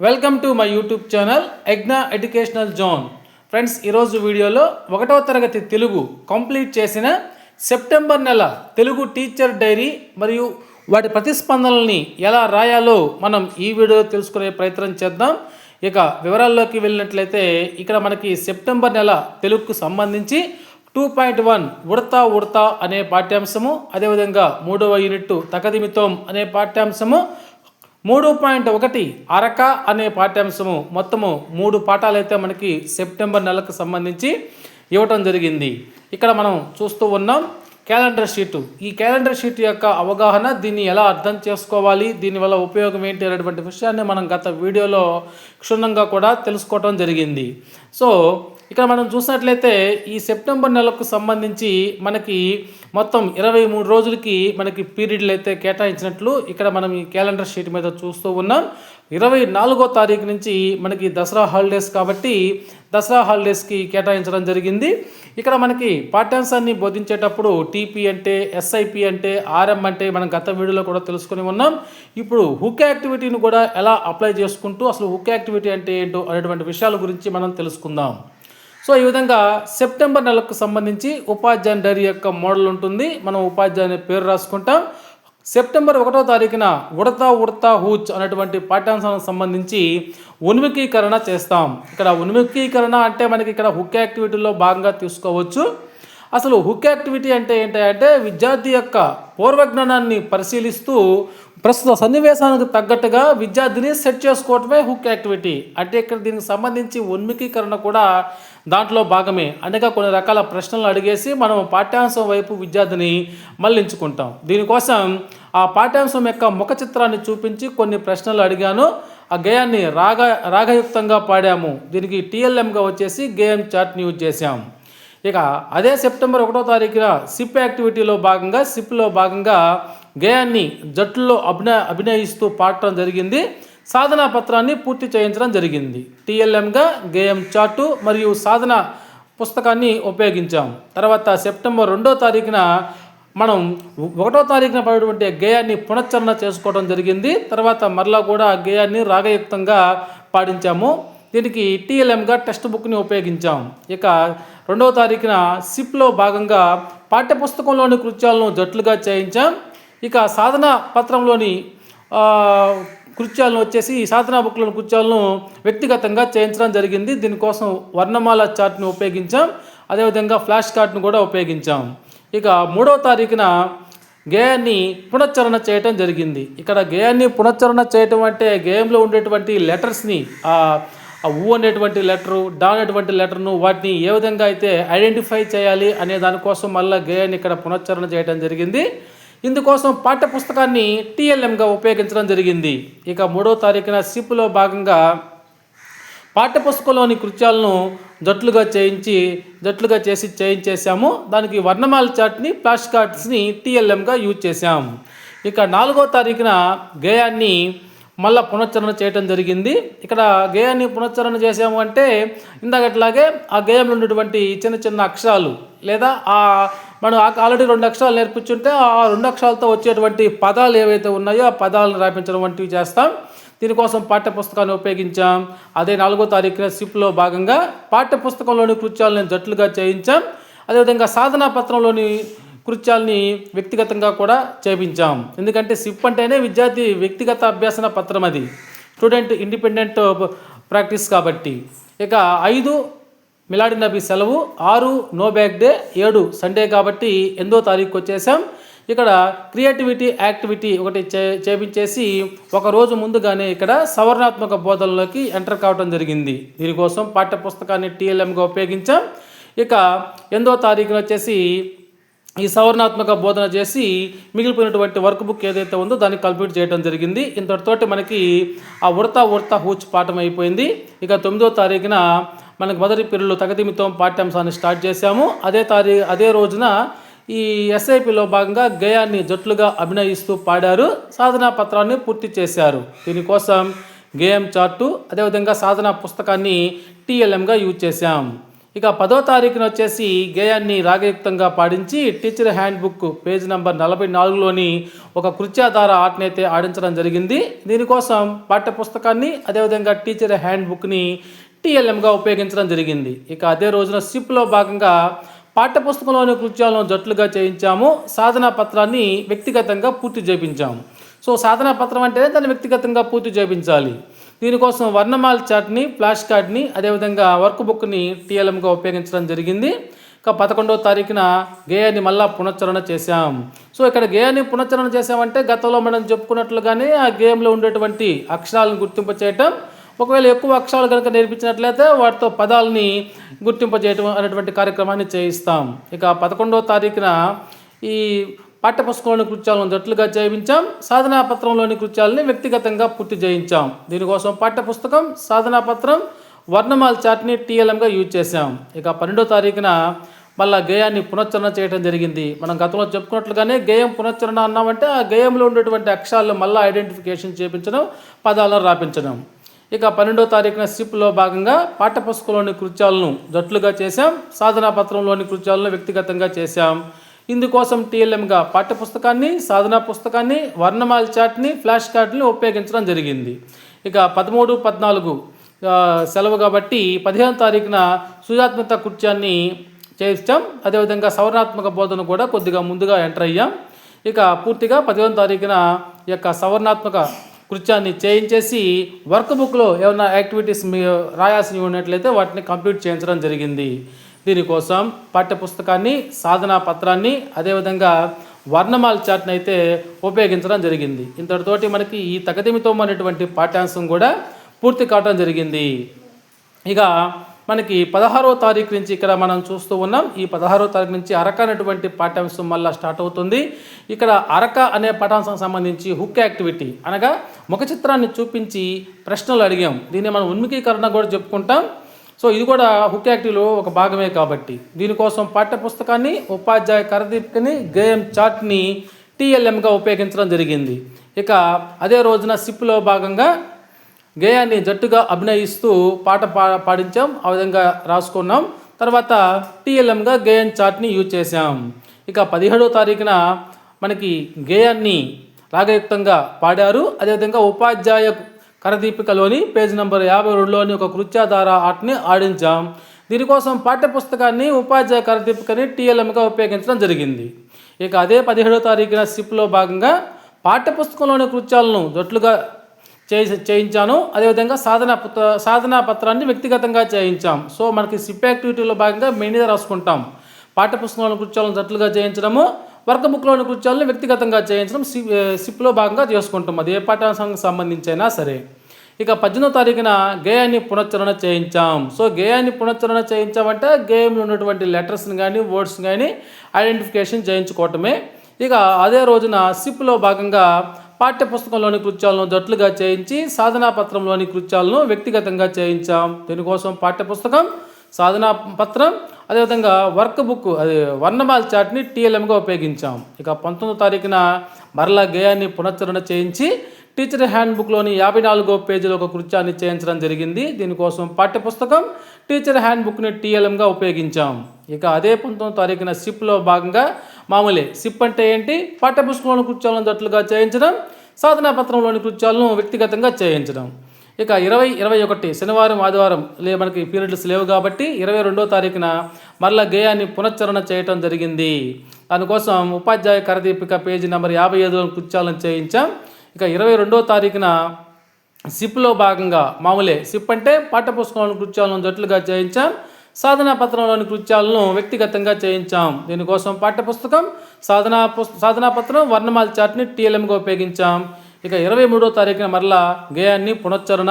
Welcome to my YouTube channel ఎగ్నా educational zone friends ఈరోజు వీడియోలో ఒకటవ తరగతి తెలుగు కంప్లీట్ చేసిన సెప్టెంబర్ నెల తెలుగు టీచర్ డైరీ మరియు వాటి ప్రతిస్పందనల్ని ఎలా రాయాలో మనం ఈ వీడియో తెలుసుకునే ప్రయత్నం చేద్దాం. ఇక వివరాల్లోకి వెళ్ళినట్లయితే ఇక్కడ మనకి సెప్టెంబర్ నెల తెలుగుకు సంబంధించి two point one Udatha Udatha అనే పాఠ్యాంశము అదేవిధంగా మూడవ యూనిట్ తకదిమితోం అనే పాఠ్యాంశము మూడు పాయింట్ ఒకటి అరక అనే పాఠ్యాంశము మొత్తము మూడు పాఠాలు అయితే మనకి సెప్టెంబర్ నెలకు సంబంధించి ఇవ్వటం జరిగింది. ఇక్కడ మనం చూస్తూ ఉన్నాం క్యాలెండర్ షీటు. ఈ క్యాలెండర్ షీట్ యొక్క అవగాహన దీన్ని ఎలా అర్థం చేసుకోవాలి దీనివల్ల ఉపయోగం ఏంటి అనేటువంటి విషయాన్ని మనం గత వీడియోలో క్షుణ్ణంగా కూడా తెలుసుకోవటం జరిగింది. సో ఇక్కడ మనం చూసినట్లయితే ఈ సెప్టెంబర్ నెలకు సంబంధించి మనకి మొత్తం ఇరవై మూడు రోజులకి మనకి పీరియడ్లు అయితే కేటాయించినట్లు ఇక్కడ మనం ఈ క్యాలెండర్ షీట్ మీద చూస్తూ ఉన్నాం. ఇరవై నాలుగో తారీఖు నుంచి మనకి దసరా హాలిడేస్ కాబట్టి దసరా హాలిడేస్కి కేటాయించడం జరిగింది. ఇక్కడ మనకి పాఠ్యాంశాన్ని బోధించేటప్పుడు టీపీ అంటే ఎస్ఐపి అంటే ఆర్ఎం అంటే మనం గత వీడియోలో కూడా తెలుసుకుని ఉన్నాం. ఇప్పుడు హుక్ యాక్టివిటీని కూడా ఎలా అప్లై చేసుకుంటూ అసలు హుక్ యాక్టివిటీ అంటే ఏంటో అనేటువంటి విషయాల గురించి మనం తెలుసుకుందాం. సో ఈ విధంగా సెప్టెంబర్ నెలకు సంబంధించి ఉపాధ్యాయ డైరీ యొక్క మోడల్ ఉంటుంది. మనం ఉపాధ్యాయుని పేరు రాసుకుంటాం. సెప్టెంబర్ ఒకటో తారీఖున ఉడతా ఉడతా హూచ్ అనేటువంటి పాఠ్యాంశానికి సంబంధించి ఉన్మికీకరణ చేస్తాం. ఇక్కడ ఉన్మికీకరణ అంటే మనకి ఇక్కడ హుక్ యాక్టివిటీలో భాగంగా తీసుకోవచ్చు. అసలు హుక్ యాక్టివిటీ అంటే ఏంటంటే విద్యార్థి యొక్క పూర్వజ్ఞానాన్ని పరిశీలిస్తూ ప్రస్తుత సన్నివేశానికి తగ్గట్టుగా విద్యార్థిని సెట్ చేసుకోవటమే హుక్ యాక్టివిటీ. అంటే ఇక్కడ దీనికి సంబంధించి ఉన్మికీకరణ కూడా దాంట్లో భాగమే. అనగా కొన్ని రకాల ప్రశ్నలు అడిగేసి మనం పాఠ్యాంశం వైపు విద్యార్థిని మళ్ళించుకుంటాం దీనికోసం ఆ పాఠ్యాంశం యొక్క ముఖ చిత్రాన్ని చూపించి కొన్ని ప్రశ్నలు అడిగాను. ఆ గేయాన్ని రాగ రాగయుక్తంగా పాడాము. దీనికి టీఎల్ఎంగా వచ్చేసి గేయం చాట్ని యూజ్ చేశాం. ఇక అదే సెప్టెంబర్ ఒకటో తారీఖున సిప్ యాక్టివిటీలో భాగంగా సిప్లో భాగంగా గేయాన్ని జట్టులో అభినయ అభినయిస్తూ పాడటం జరిగింది. సాధనా పత్రాన్ని పూర్తి చేయించడం జరిగింది. టీఎల్ఎంగా గేయం చాటు మరియు సాధన పుస్తకాన్ని ఉపయోగించాం. తర్వాత సెప్టెంబర్ రెండో తారీఖున మనం ఒకటో తారీఖున పడేటువంటి గేయాన్ని పునశ్చరణ చేసుకోవడం జరిగింది. తర్వాత మరలా కూడా గేయాన్ని రాగయుక్తంగా పాడించాము. దీనికి టీఎల్ఎంగా టెక్స్ట్ బుక్ని ఉపయోగించాం. ఇక రెండవ తారీఖున సిప్లో భాగంగా పాఠ్యపుస్తకంలోని కృత్యాలను జట్లుగా చేయించాం. ఇక సాధన పత్రంలోని కృత్యాలను వచ్చేసి ఈ సాధనా బుక్లోని కృత్యాలను వ్యక్తిగతంగా చేయించడం జరిగింది. దీనికోసం వర్ణమాల చార్ట్ని ఉపయోగించాం. అదేవిధంగా ఫ్లాష్ కార్డ్ను కూడా ఉపయోగించాం. ఇక మూడవ తారీఖున గేయాన్ని పునశ్చరణ చేయటం జరిగింది. ఇక్కడ గేయాన్ని పునశ్చరణ చేయటం అంటే గేయంలో ఉండేటువంటి లెటర్స్ని ఆ ఊ అనేటువంటి లెటరు డా అనేటువంటి లెటర్ను వాటిని ఏ విధంగా అయితే ఐడెంటిఫై చేయాలి అనే దానికోసం మళ్ళీ గేయాన్ని ఇక్కడ పునశ్చరణ చేయడం జరిగింది. ఇందుకోసం పాఠ్య పుస్తకాన్ని టీఎల్ఎంగా ఉపయోగించడం జరిగింది. ఇక మూడో తారీఖున సిప్లో భాగంగా పాఠ్యపుస్తకంలోని కృత్యాలను జట్లుగా చేయించి జట్లుగా చేసి చేయించేసాము దానికి వర్ణమాల చాట్ని ఫ్లాష్ కార్డ్స్ని టీఎల్ఎంగా యూజ్ చేశాం. ఇక నాలుగో తారీఖున గేయాన్ని మళ్ళా పునశ్చరణ చేయటం జరిగింది. ఇక్కడ గేయాన్ని పునశ్చరణ చేసాము అంటే ఇందాకట్లాగే ఆ గేయంలో ఉన్నటువంటి చిన్న చిన్న అక్షరాలు లేదా ఆ మనం ఆల్రెడీ రెండు అక్షరాలు నేర్పించుంటే ఆ రెండు అక్షరాలతో వచ్చేటువంటి పదాలు ఏవైతే ఉన్నాయో ఆ పదాలను రాపించడం వంటివి చేస్తాం. దీనికోసం పాఠ్యపుస్తకాన్ని ఉపయోగించాం. అదే నాలుగో తారీఖున సిప్లో భాగంగా పాఠ్యపుస్తకంలోని కృత్యాలను జట్లుగా చేయించాం. అదేవిధంగా సాధనా పత్రంలోని కృత్యాల్ని వ్యక్తిగతంగా కూడా చేపించాం. ఎందుకంటే సిప్ అంటేనే విద్యార్థి వ్యక్తిగత అభ్యాసన పత్రం అది. స్టూడెంట్ ఇండిపెండెంట్ ప్రాక్టీస్ కాబట్టి. ఇక ఐదు మిలాడి నబీ సెలవు ఆరు నో బ్యాక్ డే ఏడు సండే కాబట్టి ఎనిమిదో తారీఖుకి వచ్చేసాం. ఇక్కడ క్రియేటివిటీ యాక్టివిటీ ఒకటి చే చేపించేసి ఒక రోజు ముందుగానే ఇక్కడ సవరణాత్మక బోధనలోకి ఎంటర్ కావడం జరిగింది. దీనికోసం పాఠ్యపుస్తకాన్ని టీఎల్ఎంగా ఉపయోగించాం. ఇక ఎనిమిదో తారీఖున వచ్చేసి ఈ సవరణాత్మక బోధన చేసి మిగిలిపోయినటువంటి వర్క్ బుక్ ఏదైతే ఉందో దాన్ని కంప్లీట్ చేయడం జరిగింది. ఇంతటితోటి మనకి ఆ ఉడతా ఉడతా హూచ్ పాఠం అయిపోయింది. ఇక తొమ్మిదో తారీఖున మనకు మొదటి పీరియడ్లో తగదిమితం పాఠ్యాంశాన్ని స్టార్ట్ చేశాము. అదే తారీ అదే రోజున ఈ ఎస్ఐపిలో భాగంగా గేయాన్ని జట్లుగా అభినయిస్తూ పాడారు. సాధనా పత్రాన్ని పూర్తి చేశారు. దీనికోసం గేయం చార్టు అదేవిధంగా సాధనా పుస్తకాన్ని టీఎల్ఎంగా యూజ్ చేశాం. ఇక పదో తారీఖున వచ్చేసి గేయాన్ని రాగయుక్తంగా పాడించి teacher hand book page number నలభై నాలుగులోని ఒక కృత్యాధార ఆటనైతే అయితే ఆడించడం జరిగింది. దీనికోసం పాఠ్యపుస్తకాన్ని అదేవిధంగా టీచర్ హ్యాండ్ బుక్ని టీఎల్ఎంగా ఉపయోగించడం జరిగింది. ఇక అదే రోజున సిప్లో భాగంగా పాఠ్యపుస్తకంలోని కృత్యాలను జట్లుగా చేయించాము. సాధనా పత్రాన్ని వ్యక్తిగతంగా పూర్తి చేయించాము. సో సాధనా పత్రం అంటే దాన్ని వ్యక్తిగతంగా పూర్తి చేయించాలి. దీనికోసం వర్ణమాల చాట్ని ఫ్లాష్ కార్డ్ని అదేవిధంగా వర్క్ బుక్ని టీఎల్ఎంగా ఉపయోగించడం జరిగింది. ఇక పదకొండవ తారీఖున గేయాన్ని మళ్ళా పునశ్చరణ చేశాం. సో ఇక్కడ గేయాన్ని పునశ్చరణ చేశామంటే గతంలో మనం చెప్పుకున్నట్లుగానే ఆ గేమ్లో ఉండేటువంటి అక్షరాలను గుర్తింపు చేయటం ఒకవేళ ఎక్కువ అక్షరాలు కనుక నేర్పించినట్లయితే వాటితో పదాలని గుర్తింపజేయటం అనేటువంటి కార్యక్రమాన్ని చేయిస్తాం. ఇక పదకొండవ తారీఖున ఈ పాఠ్యపుస్తకంలోని కృత్యాలను జట్లుగా చేయించాం సాధనా పత్రంలోని కృత్యాలని వ్యక్తిగతంగా పూర్తి చేయించాం దీనికోసం పాఠ్యపుస్తకం సాధనా పత్రం వర్ణమాల చాట్ని టీఎల్ఎంగా యూజ్ చేశాం. ఇక పన్నెండో తారీఖున మళ్ళా గేయాన్ని పునశ్చరణ చేయడం జరిగింది. మనం గతంలో చెప్పుకున్నట్లుగానే గేయం పునశ్చరణ అన్నామంటే ఆ గేయంలో ఉండేటువంటి అక్షరాలను మళ్ళీ ఐడెంటిఫికేషన్ చేపించడం పదాలను రాపించడం. ఇక పన్నెండో తారీఖున సిప్లో భాగంగా పాఠ్యపుస్తకంలోని కృత్యాలను జట్లుగా చేశాం. సాధనా పత్రంలోని కృత్యాలను వ్యక్తిగతంగా చేశాం. ఇందుకోసం టీఎల్ఎంగా పాఠ్యపుస్తకాన్ని సాధనా పుస్తకాన్ని వర్ణమాల చాట్ని ఫ్లాష్ కార్డ్ని ఉపయోగించడం జరిగింది. ఇక పదమూడు పద్నాలుగు సెలవు కాబట్టి పదిహేను తారీఖున సృజాత్మక కృత్యాన్ని చేయించాం అదేవిధంగా సవరణాత్మక బోధన కూడా కొద్దిగా ముందుగా ఎంటర్ అయ్యాం. ఇక పూర్తిగా పదిహేను తారీఖున ఈ యొక్క సవరణాత్మక కృత్యాన్ని చేయించేసి వర్క్ బుక్లో ఏమైనా యాక్టివిటీస్ మీ రాయాల్సినవి ఉన్నట్లయితే వాటిని కంప్లీట్ చేయించడం జరిగింది. దీనికోసం పాఠ్యపుస్తకాన్ని సాధనా పత్రాన్ని అదేవిధంగా వర్ణమాల చాట్ని అయితే ఉపయోగించడం జరిగింది. ఇంతటితోటి మనకి ఈ తగదిమితో అనేటువంటి పాఠ్యాంశం కూడా పూర్తి కావడం జరిగింది. ఇక మనకి పదహారో తారీఖు నుంచి ఇక్కడ మనం చూస్తూ ఉన్నాం. ఈ పదహారో తారీఖు నుంచి అరక అనేటువంటి పాఠ్యాంశం మళ్ళీ స్టార్ట్ అవుతుంది. ఇక్కడ అరక అనే పాఠాంశం సంబంధించి హుక్ యాక్టివిటీ అనగా ముఖ చిత్రాన్ని చూపించి ప్రశ్నలు అడిగాం. దీన్ని మనం ఉన్మికీకరణ కూడా చెప్పుకుంటాం. సో ఇది కూడా హుక్ యాక్టివ్లో ఒక భాగమే కాబట్టి. దీనికోసం పాఠ్యపుస్తకాన్ని ఉపాధ్యాయ కరదీపికని గేమ్ చార్ట్ని టీఎల్ఎంగా ఉపయోగించడం జరిగింది. ఇక అదే రోజున సిప్లో భాగంగా గేయాన్ని జట్టుగా అభినయిస్తూ పాట పా పాడించాం. ఆ విధంగా రాసుకున్నాం. తర్వాత టీఎల్ఎంగా గేయం చార్ట్ని యూజ్ చేసాం ఇక పదిహేడో తారీఖున మనకి గేయాన్ని రాగయుక్తంగా పాడారు. అదేవిధంగా ఉపాధ్యాయ కరదీపికలోని పేజ్ నెంబర్ యాభై రెండులోని ఒక కృత్యాధార ఆటని ఆడించాం. దీనికోసం పాఠ్యపుస్తకాన్ని ఉపాధ్యాయ కరదీపికని టీఎల్ఎంగా ఉపయోగించడం జరిగింది. ఇక అదే పదిహేడో తారీఖున సిప్లో భాగంగా పాఠ్యపుస్తకంలోని కృత్యాలను జట్లుగా చేయి చేయించాను. అదేవిధంగా సాధన పుత్ర సాధనా పత్రాన్ని వ్యక్తిగతంగా చేయించాం. సో మనకి సిప్ యాక్టివిటీలో భాగంగా మెయిన్గా రాసుకుంటాం. పాఠ్యపుస్తకంలోని కృత్యాలను జట్లుగా చేయించడము వర్క్ బుక్లోని కృత్యాలను వ్యక్తిగతంగా చేయించడం సి సిప్లో భాగంగా చేసుకుంటాం. అది ఏ పాఠ్యాంశానికి సంబంధించైనా సరే. ఇక పద్దెనిమిదో తారీఖున గేయాన్ని పునశ్చరణ చేయించాం. సో గేయాన్ని పునశ్చరణ చేయించామంటే గేయంలో ఉన్నటువంటి లెటర్స్ని కానీ వర్డ్స్ని కానీ ఐడెంటిఫికేషన్ చేయించుకోవటమే. ఇక అదే రోజున సిప్లో భాగంగా పాఠ్యపుస్తకంలోని కృత్యాలను జట్లుగా చేయించి సాధనా పత్రంలోని కృత్యాలను వ్యక్తిగతంగా చేయించాం. దీనికోసం పాఠ్యపుస్తకం సాధనా పత్రం అదేవిధంగా వర్క్ బుక్ అది వర్ణమాల చాట్ని టీఎల్ఎంగా ఉపయోగించాం. ఇక పంతొమ్మిదో తారీఖున మరలా గేయాన్ని పునశ్చరణ చేయించి టీచర్ హ్యాండ్ బుక్లోని యాభై నాలుగో పేజీలో ఒక కృత్యాన్ని చేయించడం జరిగింది. దీనికోసం పాఠ్యపుస్తకం టీచర్ హ్యాండ్ బుక్ని టీఎల్ఎంగా ఉపయోగించాం. ఇక అదే పంతొమ్మిదో తారీఖున సిప్లో భాగంగా మామూలే. సిప్ అంటే ఏంటి? పాఠ్యపుస్తకంలోని కృత్యాలను జట్లుగా చేయించడం సాధనా పత్రంలోని కృత్యాలను వ్యక్తిగతంగా చేయించడం. ఇక ఇరవై ఇరవై ఒకటి శనివారం ఆదివారం లే మనకి పీరియడ్స్ లేవు కాబట్టి ఇరవై రెండో తారీఖున మరలా గేయాన్ని పునశ్చరణ చేయటం జరిగింది. దానికోసం ఉపాధ్యాయ కరదీపిక పేజీ నెంబర్ యాభై ఐదులో కృత్యాలను చేయించాం. ఇక ఇరవై రెండో తారీఖున సిప్లో భాగంగా మామూలే సిప్ అంటే పాఠ్యపుస్తకంలోని కృత్యాలను జట్లుగా చేయించాం. సాధనా పత్రంలోని కృత్యాలను వ్యక్తిగతంగా చేయించాం. దీనికోసం పాఠ్యపుస్తకం సాధనా పుస్త సాధనా పత్రం వర్ణమాల చార్ట్ని టీఎల్ఎంగా ఉపయోగించాం. ఇక ఇరవై మూడో తారీఖున మరలా గేయాన్ని పునశ్చరణ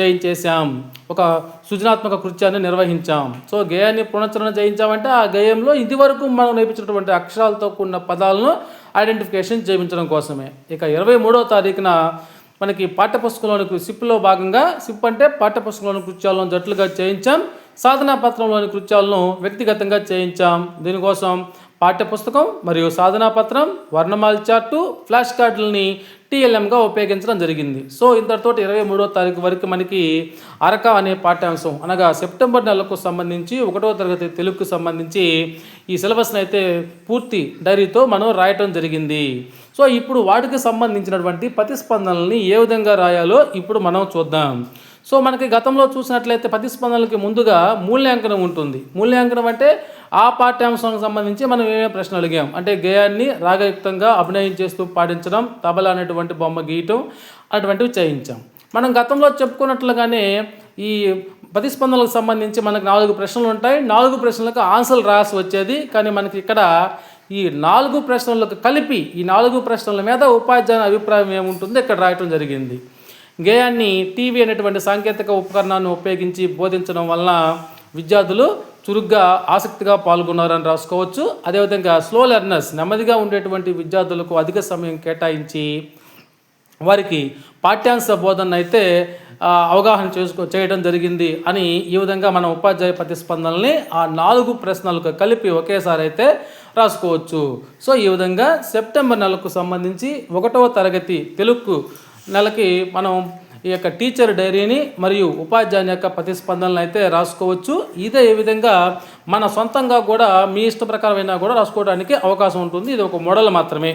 చేయించేశాం. ఒక సృజనాత్మక కృత్యాన్ని నిర్వహించాం. సో గేయాన్ని పునశ్చరణ చేయించామంటే ఆ గేయంలో ఇదివరకు మనం నేర్పించినటువంటి అక్షరాలతో కూడిన పదాలను ఐడెంటిఫికేషన్ చేయించడం కోసమే. ఇక ఇరవై మూడో తారీఖున మనకి పాఠ్యపుస్తకంలోని సిప్లో భాగంగా సిప్ అంటే పాఠ్యపుస్తకంలోని కృత్యాలను జట్లుగా చేయించాం. సాధనా పత్రంలోని కృత్యాలను వ్యక్తిగతంగా చేయించాం. దీనికోసం పాఠ్యపుస్తకం మరియు సాధనా పత్రం వర్ణమాల చార్టు ఫ్లాష్ కార్డులని టీఎల్ఎంగా ఉపయోగించడం జరిగింది. సో ఇంతటితో ఇరవై మూడో తారీఖు వరకు మనకి అరక అనే పాఠ్యాంశం అనగా సెప్టెంబర్ నెలకు సంబంధించి ఒకటో తరగతి తెలుగుకు సంబంధించి ఈ సిలబస్ని అయితే పూర్తి డైరీతో మనం రాయటం జరిగింది. సో ఇప్పుడు వాటికి సంబంధించినటువంటి ప్రతిస్పందనల్ని ఏ విధంగా రాయాలో ఇప్పుడు మనం చూద్దాం. సో మనకి గతంలో చూసినట్లయితే ప్రతిస్పందనలకి ముందుగా మూల్యాంకనం ఉంటుంది. మూల్యాంకనం అంటే ఆ పాఠ్యాంశానికి సంబంధించి మనం ఏమేమి ప్రశ్నలు అడిగాం? అంటే గేయాన్ని రాగయుక్తంగా అభినయం చేస్తూ పాటించడం తబల అనేటువంటి బొమ్మ గీయటం అటువంటివి చేయించాం. మనం గతంలో చెప్పుకున్నట్లుగానే ఈ ప్రతిస్పందనలకు సంబంధించి మనకు నాలుగు ప్రశ్నలు ఉంటాయి. నాలుగు ప్రశ్నలకు ఆన్సర్లు రాసి వచ్చేది. కానీ మనకి ఇక్కడ ఈ నాలుగు ప్రశ్నలకు కలిపి ఈ నాలుగు ప్రశ్నల మీద ఉపాధ్యాయుని అభిప్రాయం ఏముంటుందో ఇక్కడ రాయటం జరిగింది. గేయాన్ని టీవీ అనేటువంటి సాంకేతిక ఉపకరణాన్ని ఉపయోగించి బోధించడం వలన విద్యార్థులు చురుగ్గా ఆసక్తిగా పాల్గొన్నారని రాసుకోవచ్చు. అదేవిధంగా స్లో లెర్నర్స్ నెమ్మదిగా ఉండేటువంటి విద్యార్థులకు అధిక సమయం కేటాయించి వారికి పాఠ్యాంశ బోధన అయితే అవగాహన చేసుకో చేయడం జరిగింది అని ఈ విధంగా మన ఉపాధ్యాయ ప్రతిస్పందనల్ని ఆ నాలుగు ప్రశ్నలకు కలిపి ఒకేసారి అయితే రాసుకోవచ్చు. సో ఈ విధంగా సెప్టెంబర్ నెలకు సంబంధించి ఒకటవ తరగతి తెలుగు నెలకి మనం ఈ యొక్క టీచర్ డైరీని మరియు ఉపాధ్యాయుని యొక్క ప్రతిస్పందనలు అయితే రాసుకోవచ్చు. ఇదే విధంగా మన సొంతంగా కూడా మీ ఇష్ట ప్రకారమైనా కూడా రాసుకోవడానికి అవకాశం ఉంటుంది. ఇది ఒక మోడల్ మాత్రమే.